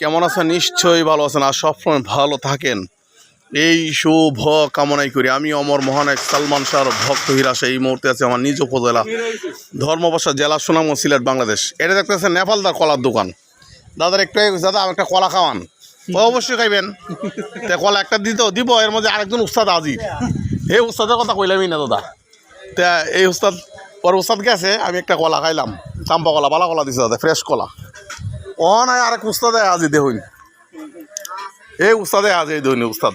কেমন আছেন? নিশ্চয়ই ভালো আছেন আর সবসময় ভালো থাকেন। এই শুভ কামনাই করি। আমি অমর মহানায়ক সালমান শাহর ভক্ত হিরাসে এই মুহূর্তে আছে আমার নিজ উপজেলা ধর্মবাসা জেলা সুনাম ও সিলেট, বাংলাদেশ। এটা দেখতেছে নেপালদার কলার দোকান। দাদার একটু দাদা, একটা কলা খাওয়ান। অবশ্যই খাইবেন। তা কলা একটা দিত, দিব। এর মধ্যে আরেকজন উস্তাদ আজির এই উস্তাদের কথা কইলামই না, দাদা। তা এই উস্তাদ পরে উস্তাদ গেছে আমি একটা কলা খাইলাম। চাম্পা কলা, বালা কলা দিছে দাদা, ফ্রেশ কলা। ও নাই, আরেক উস্তাদে আজি দেহইন এই উস্তাদে আজ দেহইন উস্তাদ।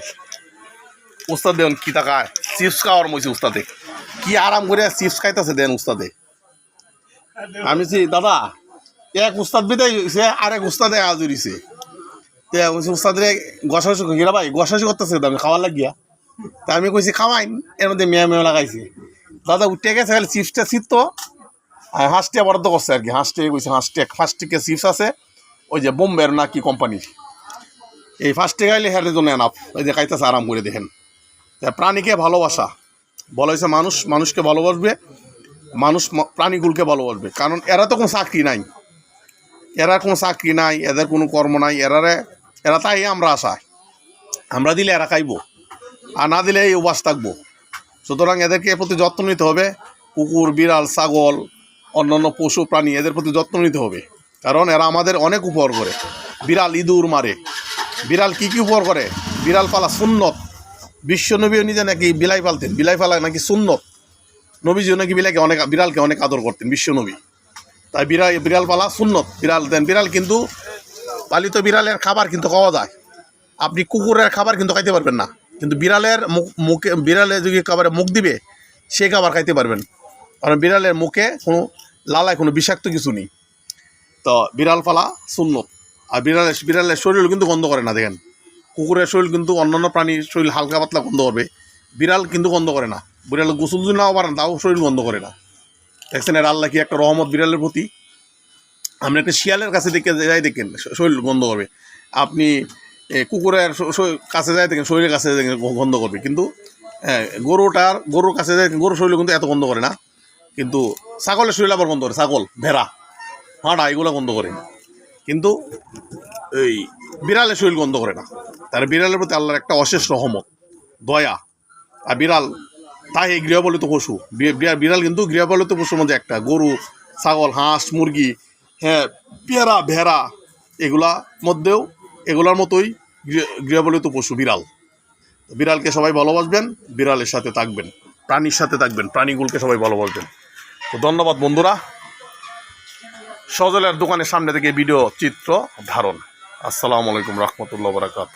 উস্তাদ দেন কি টাকায় চিপস খাওয়ার মইছে উস্তাদে। কি আরাম করে চিপস খাইতেছে দেন উস্তাদে। আমি বলছি দাদা, এক উস্তাদ বিদায় হয়েছে আর এক উস্তাদে আজ উড়িছে তে উস্তাদরে গসাশি গিরা ভাই গসাশি করতেছে আমি খাওয়ার লাগিয়া। তা আমি কইছি, খাওয়াইন। এর মধ্যে মেয়া মেয়া লাগাইছে। দাদা উঠে গেছে, খালি চিপসটা ছিটতো, আর হাঁসটিয়া বরাদ্দ করছে আর কি হাঁসটিয়া কইছে হাঁসটিয়া ফার্স্ট টিকে চিপস আছে ওই যে বোম্বের না কি কোম্পানির এই ফার্স্টে খাইলে হেঁটে জন্য এনাফ ওই যে খাইতেছে, আরাম করে দেখেন। প্রাণীকে ভালোবাসা। বলা হয়েছে মানুষ, মানুষকে ভালোবাসবে, মানুষ প্রাণীগুলোকে ভালোবাসবে। কারণ এরা তো কোনো চাকরি নাই। এরা কোনো চাকরি নাই, এদের কোনো কর্ম নাই। এরারে এরা তাই আমরা আশা। আমরা দিলে এরা খাইবো। আর না দিলে এই উপাস থাকব। সুতরাং এদেরকে প্রতি যত্ন নিতে হবে। কুকুর, বিড়াল, ছাগল, অন্যান্য পশু, প্রাণী, এদের প্রতি যত্ন নিতে হবে। কারণ এরা আমাদের অনেক উপকার করে। বিড়াল ইঁদুর মারে। বিড়াল কি কি উপকার করে? বিড়াল পালা সুন্নত। বিশ্ব নবীও নিজে নাকি বিলাই পালতেন। বিলাই পালা নাকি সুন্নত। নবীজিও নাকি বিলাইকে অনেক, বিড়ালকে অনেক আদর করতেন বিশ্ব নবী তাই বিড়াল বিড়াল পালা সুন্নত। বিড়াল দেন, বিড়াল কিন্তু পালিত বিড়ালের খাবার কিন্তু খাওয়া যায়। আপনি কুকুরের খাবার কিন্তু খাইতে পারবেন না। কিন্তু বিড়ালের মুখ, মুখে, বিড়ালে যদি খাবারে মুখ দিবে, সে খাবার খাইতে পারবেন। কারণ বিড়ালের মুখে কোনো, লালায় কোনো বিষাক্ত কিছু নেই। তো বিড়াল পালা সুন্নত। আর বিড়ালের বিড়ালের শরীর কিন্তু গন্ধ করে না দেখেন। কুকুরের শরীর কিন্তু অন্যান্য প্রাণীর শরীর হালকা পাতলা গন্ধ করবে। বিড়াল কিন্তু গন্ধ করে না। বিড়াল গোসল যদি নাও পারেন তাও শরীর গন্ধ করে না। দেখছেন এর আল্লাহ কি একটা রহমত বিড়ালের প্রতি? আপনি একটা শিয়ালের কাছে দেখে যাই দেখেন শরীর গন্ধ করবে। আপনি কুকুরের কাছে যাই দেখেন শরীরের কাছে গন্ধ করবে। কিন্তু হ্যাঁ, গরুটার গরুর কাছে যাই গরুর শরীর কিন্তু এত গন্ধ করে না। কিন্তু ছাগলের শরীর আবার গন্ধ করে ছাগল ভেড়া। হাঁটা এগুলো গন্ধ করে। কিন্তু এই বিড়ালের শরীর গন্ধ করে না। তার বিড়ালের প্রতি আল্লাহর একটা অশেষ রহমত, দয়া। আর বিড়াল, তাই এই গৃহপালিত পশু। বিড়াল কিন্তু গৃহপালিত পশুর মধ্যে একটা। গরু, ছাগল, হাঁস, মুরগি হ্যাঁ পেয়ারা, ভেড়া, এগুলা মধ্যেও, এগুলার মতোই গৃহপালিত পশু, বিড়াল। বিড়ালকে সবাই ভালোবাসবেন, বিড়ালের সাথে থাকবেন, প্রাণীর সাথে থাকবেন, প্রাণীগুলোকে সবাই ভালোবাসবেন। তো ধন্যবাদ বন্ধুরা। সজলের দোকানের সামনে থেকে ভিডিও চিত্র ধারণ। আসসালামু আলাইকুম রহমতুল্লাহ বরাকাত